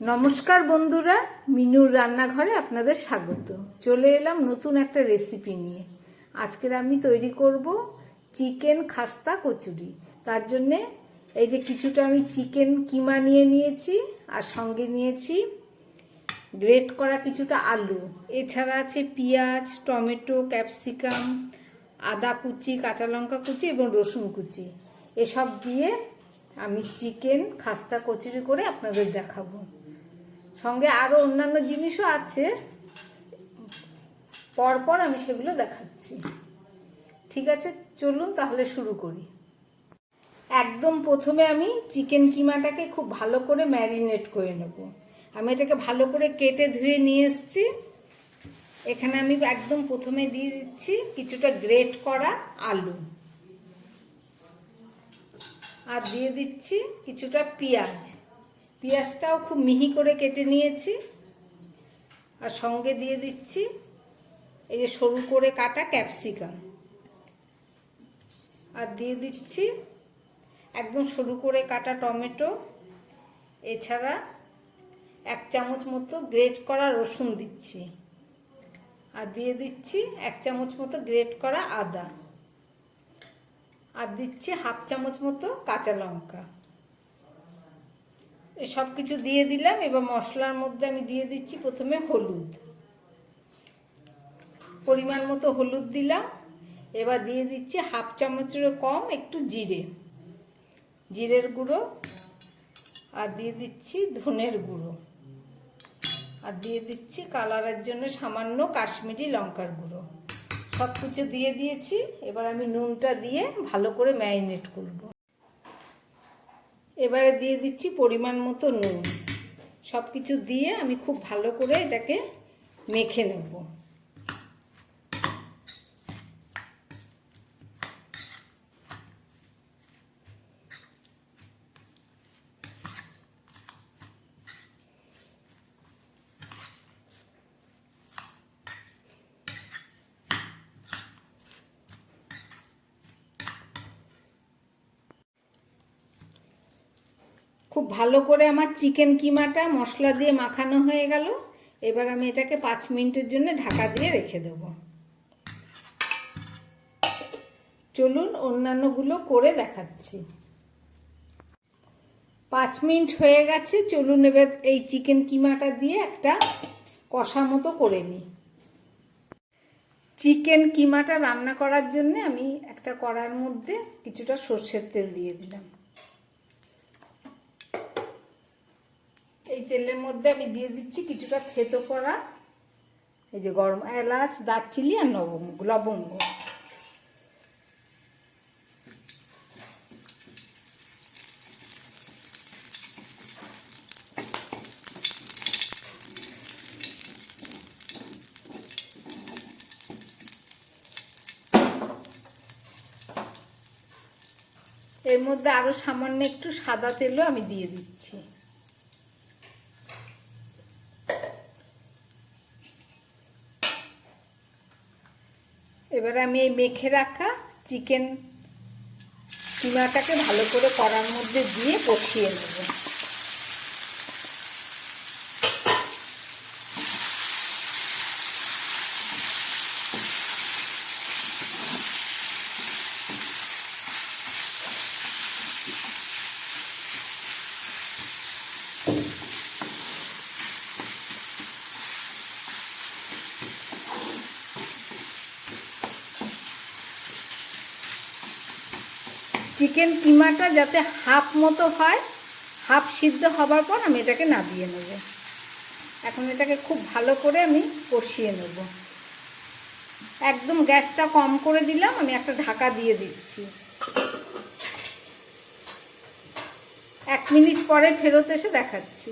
নমস্কার বন্ধুরা, মিনুর রান্নাঘরে আপনাদের স্বাগত। চলে এলাম নতুন একটা রেসিপি নিয়ে। আজকের আমি তৈরি করব চিকেন খাস্তা কচুরি। তার জন্যে এই যে কিছুটা আমি চিকেন কিমা নিয়ে নিয়েছি, আর সঙ্গে নিয়েছি গ্রেট করা কিছুটা আলু। এছাড়া আছে পেঁয়াজ, টমেটো, ক্যাপসিকাম, আদা কুচি, কাঁচা লঙ্কা কুচি এবং রসুন কুচি। এসব দিয়ে আমি চিকেন খাস্তা কচুরি করে আপনাদের দেখাবো। সঙ্গে আরও অন্যান্য জিনিসও আছে। পরপর আমি সেগুলো দেখাচ্ছি। ঠিক আছে, চলুন তাহলে শুরু করি। একদম প্রথমে আমি চিকেন কিমাটাকে খুব ভালো করে ম্যারিনেট করে নেব। আমি এটাকে ভালো করে কেটে ধুয়ে নিয়ে এসেছি। এখানে আমি একদম প্রথমে দিয়ে দিচ্ছি কিছুটা গ্রেট করা আলু। আর দিয়ে দিচ্ছি কিছুটা পেঁয়াজ। পেঁয়াজটাও খুব মিহি করে কেটে নিয়েছি আর সঙ্গে দিয়ে দিচ্ছি এই যে সরু করে কাটা ক্যাপসিকাম। আর দিয়ে দিচ্ছি একদম সরু করে কাটা টমেটো, এছাড়া এক চামচ মতো গ্রেট করা রসুন দিচ্ছি। আর দিয়ে দিচ্ছি এক চামচ মতো গ্রেট করা আদা। আর দিচ্ছি হাফ চামচ মতো কাঁচা লঙ্কা। সব কিছু দিয়ে দিলাম, এবার মশলার মধ্যে আমি দিয়ে দিচ্ছি প্রথমে হলুদ। পরিমাণ মতো হলুদ দিলাম, এবার দিয়ে দিচ্ছি হাফ চামচেরও কম একটু জিরে। জিরের গুঁড়ো, আর দিয়ে দিচ্ছি ধনের গুঁড়ো। আর দিয়ে দিচ্ছি কালারের জন্য সামান্য কাশ্মীরি লঙ্কার গুঁড়ো। সব কিছু দিয়ে দিয়েছি, এবার আমি নুনটা দিয়ে ভালো করে ম্যারিনেট করব। এবারে দিয়ে দিচ্ছি পরিমাণ মতো নুন। সব কিছু দিয়ে আমি খুব ভালো করে এটাকে মেখে নেব খুব ভালো করে আমার চিকেন কিমাটা মশলা দিয়ে মাখানো হয়ে গেল। এবার আমি এটাকে পাঁচ মিনিটের জন্য ঢাকা দিয়ে রেখে দেব। চলুন অন্যান্যগুলো করে দেখাচ্ছি। পাঁচ মিনিট হয়ে গেছে, চলুন এবার এই চিকেন কিমাটা দিয়ে একটা কষা মতো করে নিই। চিকেন কিমাটা রান্না করার জন্য আমি একটা কড়ার মধ্যে কিছুটা সর্ষের তেল দিয়ে দিলাম। এই তেলের মধ্যে আমি দিয়ে দিচ্ছি কিছুটা থেতো করা। এই যে গরম এলাচ, দারচিনি আর লবঙ্গ লবঙ্গ। এর মধ্যে আরও সামান্য একটু সাদা তেলও আমি দিয়ে দিচ্ছি। এবারে আমি এই মেখে রাখা চিকেন কিমাটাকে ভালো করে কড়ার মধ্যে দিয়ে কষিয়ে নেব। চিকেন কিমাটা যাতে হাফ মতো হয়, হাফ সিদ্ধ হবার পর আমি এটাকে নাবিয়ে নেব। এখন এটাকে খুব ভালো করে আমি কষিয়ে নেব। একদম গ্যাসটা কম করে দিলাম, আমি একটা ঢাকা দিয়ে দিচ্ছি। এক মিনিট পরে ফেরত এসে দেখাচ্ছি।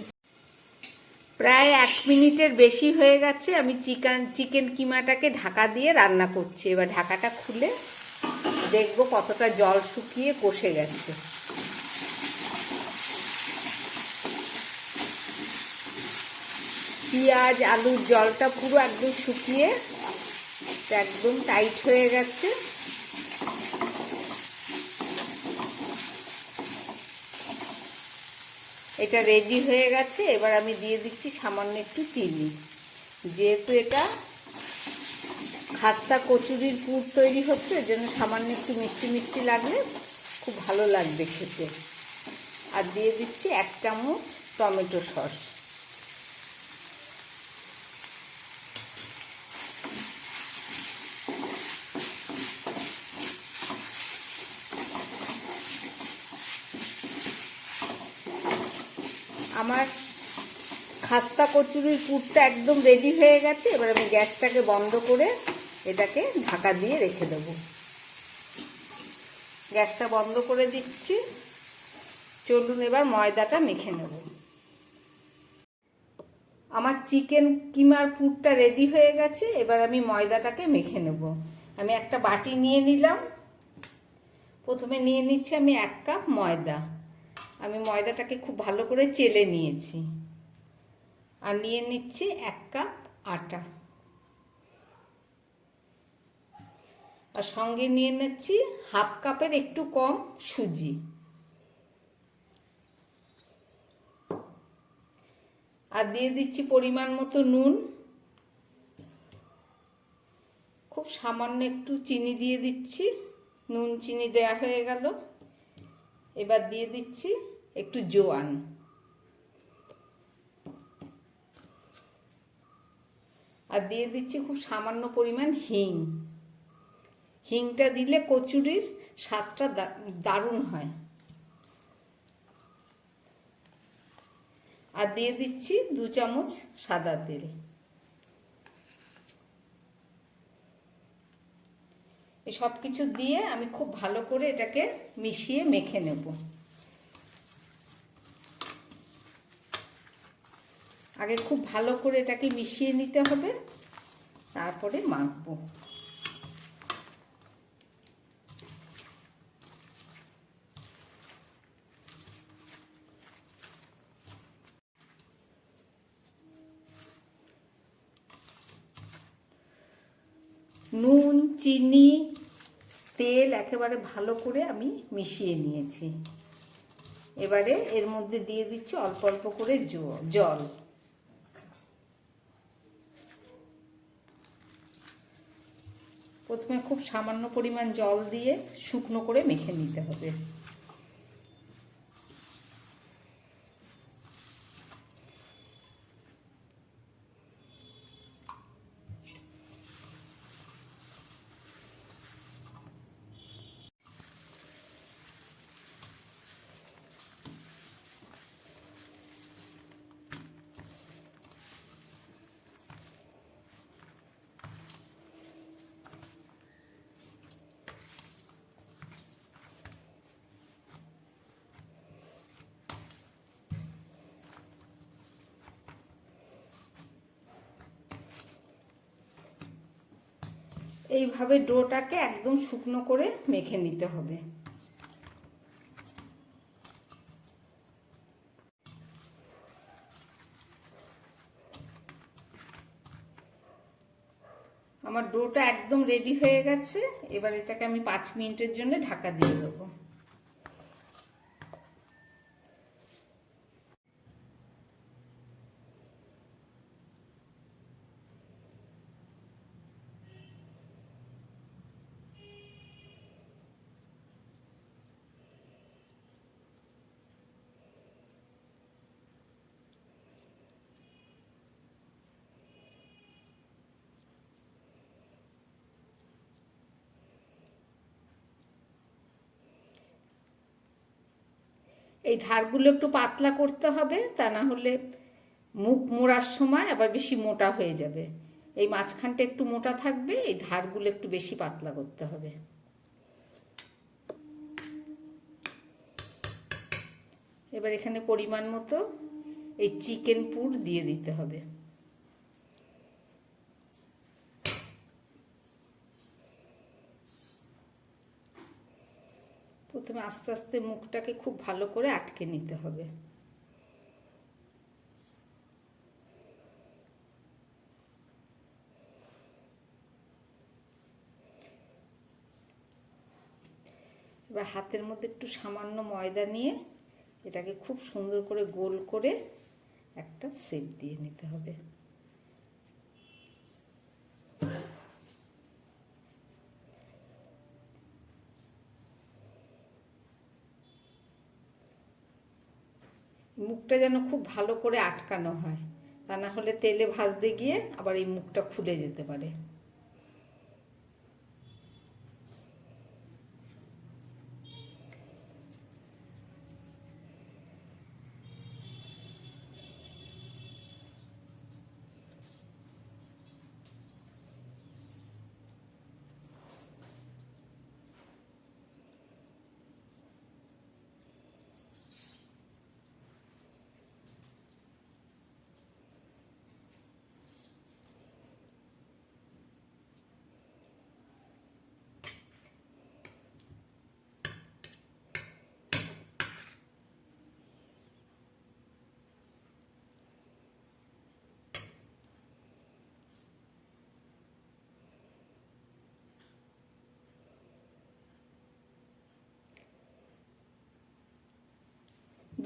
প্রায় এক মিনিটের বেশি হয়ে গেছে, আমি চিকেন চিকেন কিমাটাকে ঢাকা দিয়ে রান্না করছি। এবার ঢাকাটা খুলে দেখব কতটা জল শুকিয়ে কষে গেছে। পেঁয়াজ, আলুর জলটা পুরো একদম শুকিয়ে একদম টাইট হয়ে গেছে। এটা রেডি হয়ে গেছে, এবার আমি দিয়ে দিচ্ছি সামান্য একটু চিনি। যেহেতু এটা খাস্তা কচুরির পুর তৈরি হচ্ছে, এর জন্য সামান্য একটু মিষ্টি মিষ্টি লাগলে খুব ভালো লাগবে খেতে। আর দিয়ে দিচ্ছি এক চামচ টমেটো সস। আমার খাস্তা কচুরির পুরটা একদম রেডি হয়ে গেছে, এবার আমি গ্যাসটাকে বন্ধ করে এটাকে ঢাকা দিয়ে রেখে দেবো। গ্যাসটা বন্ধ করে দিচ্ছি। চলুন এবার ময়দাটা মেখে নেব। আমার চিকেন কিমার পুরটা রেডি হয়ে গেছে, এবার আমি ময়দাটাকে মেখে নেব। আমি একটা বাটি নিয়ে নিলাম। প্রথমে নিয়ে নিচ্ছি আমি এক কাপ ময়দা। আমি ময়দাটাকে খুব ভালো করে চেলে নিয়েছি। আর নিয়ে নিচ্ছি এক কাপ আটা। আর সঙ্গে নিয়ে নিচ্ছি হাফ কাপের একটু কম সুজি। আর দিয়ে দিচ্ছি পরিমাণ মতো নুন। খুব সামান্য একটু চিনি দিয়ে দিচ্ছি। নুন, চিনি দেয়া হয়ে গেল। এবার দিয়ে দিচ্ছি একটু জোয়ান। আর দিয়ে দিচ্ছি খুব সামান্য পরিমাণ হিং। হিংটা দিলে কচুরির স্বাদটা দারুণ হয়। আর দিয়ে দিচ্ছি দু চামচ সাদা তেল। সব কিছু দিয়ে আমি খুব ভালো করে এটাকে মিশিয়ে মেখে নেব। আগে খুব ভালো করে এটাকে মিশিয়ে নিতে হবে, তারপরে মাখবো। নুন, চিনি, তেল একেবারে ভালো করে আমি মিশিয়ে নিয়েছি। এবারে এর মধ্যে দিয়ে দিচ্ছি অল্প অল্প করে জল। প্রথমে খুব সামান্য পরিমাণ জল দিয়ে শুকনো করে মেখে নিতে হবে। এইভাবে ডোটাকে একদম শুকনো করে মেখে নিতে হবে। আমার ডোটা একদম রেডি হয়ে গেছে। এবার এটাকে আমি পাঁচ মিনিটের জন্য ঢাকা দিয়ে দেবো। এই ধারগুলো একটু পাতলা করতে হবে, তা না হলে মুখ মোড়ার সময় আবার বেশি মোটা হয়ে যাবে। এই মাঝখানটা একটু মোটা থাকবে, এই ধারগুলো একটু বেশি পাতলা করতে হবে। এবার এখানে পরিমাণ মতো এই চিকেন পুর দিয়ে দিতে হবে। প্রথমে আস্তে আস্তে মুখটাকে খুব ভালো করে আটকে নিতে হবে। এবার হাতের মধ্যে একটু সামান্য ময়দা নিয়ে এটাকে খুব সুন্দর করে গোল করে একটা সেপ দিয়ে নিতে হবে। মুখটা যেন খুব ভালো করে আটকানো হয়। তা না হলে তেলে ভাজতে গিয়ে আবার এই মুখটা খুলে যেতে পারে।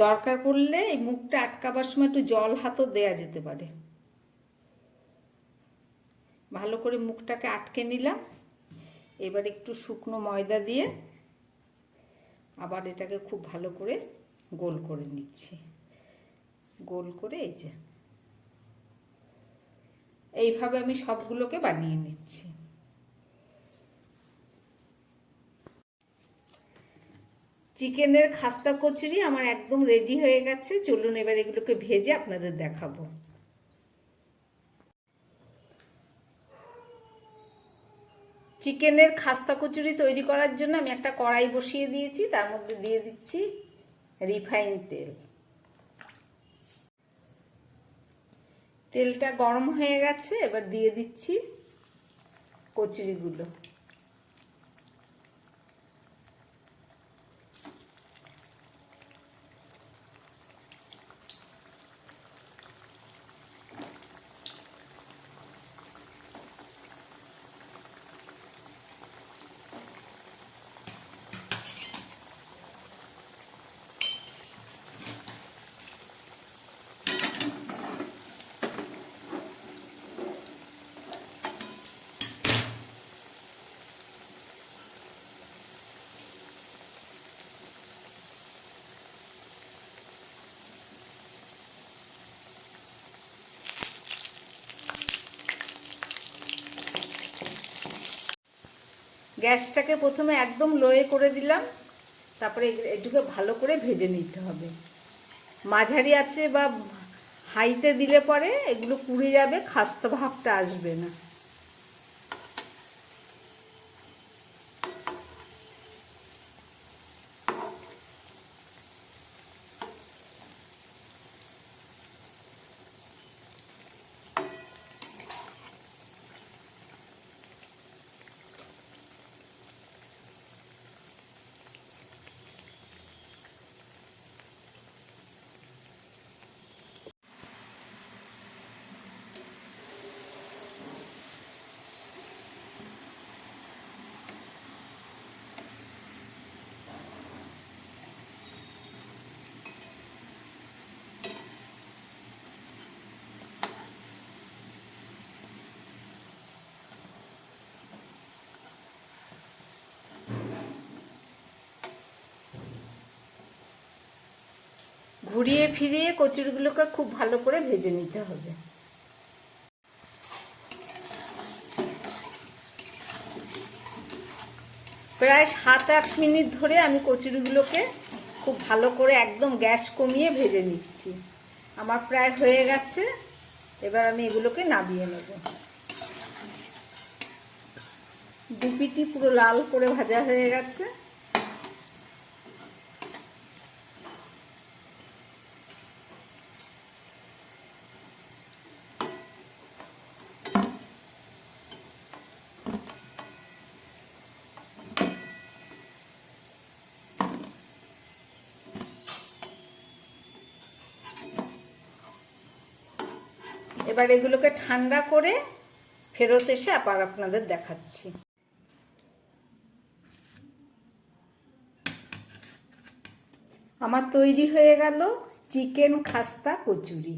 দরকার পড়লে এই মুখটা আটকাবার সময় একটু জল হাতও দেয়া যেতে পারে। ভালো করে মুখটাকে আটকে নিলাম। এবার একটু শুকনো ময়দা দিয়ে আবার এটাকে খুব ভালো করে গোল করে নিচ্ছি। গোল করে এই যে। এইভাবে আমি সবগুলোকে বানিয়ে নিচ্ছি। চিকেনের খাস্তা কচুরি আমার একদম রেডি হয়ে গেছে। চলুন এবার এগুলোকে ভেজে আপনাদের দেখাবো। চিকেনের খাস্তা কচুরি তৈরি করার জন্য আমি একটা কড়াই বসিয়ে দিয়েছি, তার মধ্যে দিয়ে দিচ্ছি রিফাইন তেল। তেলটা গরম হয়ে গেছে, এবার দিয়ে দিচ্ছি কচুরিগুলো। গ্যাসটাকে প্রথমে একদম লোয়ে করে দিলাম, তারপরে এটুকে ভালো করে ভেজে নিতে হবে। মাঝারি আছে বা হাইতে দিলে পরে এগুলো পুড়ে যাবে, খাস্তা ভাবটা আসবে না। ঘুরিয়ে ফিরিয়ে কচুরিগুলোকে খুব ভালো করে ভেজে নিতে হবে। প্রায় সাত আট মিনিট ধরে আমি কচুরিগুলোকে খুব ভালো করে একদম গ্যাস কমিয়ে ভেজে নিচ্ছি। আমার প্রায় হয়ে গেছে। এবার আমি এগুলোকে নামিয়ে নেব। দুপিটি পুরো লাল করে ভাজা হয়ে গেছে। এবার এগুলোকে ঠান্ডা করে ফেরত এসে আবার আপনাদের দেখাচ্ছি। আমার তৈরি হয়ে গেল চিকেন খাস্তা কচুরি।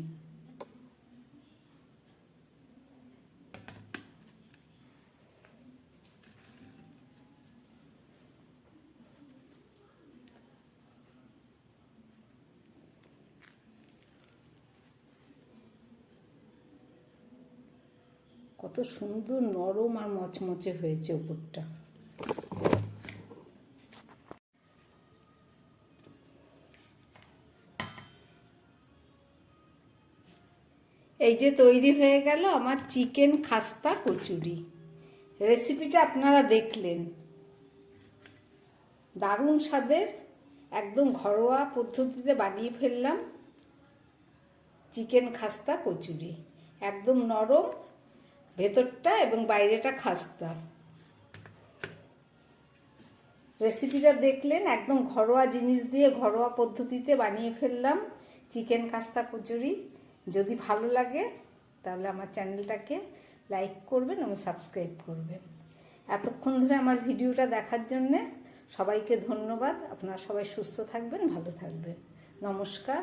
কত সুন্দর নরম আর মচমচে হয়েছে ওপরটা। এই যে তৈরি হয়ে গেল আমার চিকেন খাস্তা কচুরি। রেসিপিটা আপনারা দেখলেন। দারুণ স্বাদের, একদম ঘরোয়া পদ্ধতিতে বানিয়ে ফেললাম। চিকেন খাস্তা কচুরি, একদম নরম ভেতরটা এবং বাইরেটা খাস্তা। রেসিপিটা দেখলেন, একদম ঘরোয়া জিনিস দিয়ে ঘরোয়া পদ্ধতিতে বানিয়ে ফেললাম, চিকেন খাস্তা কচুরি। যদি ভালো লাগে, তাহলে আমার চ্যানেলটাকে লাইক করবেন এবং সাবস্ক্রাইব করবেন। এতক্ষণ ধরে আমার ভিডিওটা দেখার জন্যে সবাইকে ধন্যবাদ। আপনারা সবাই সুস্থ থাকবেন, ভালো থাকবেন। নমস্কার।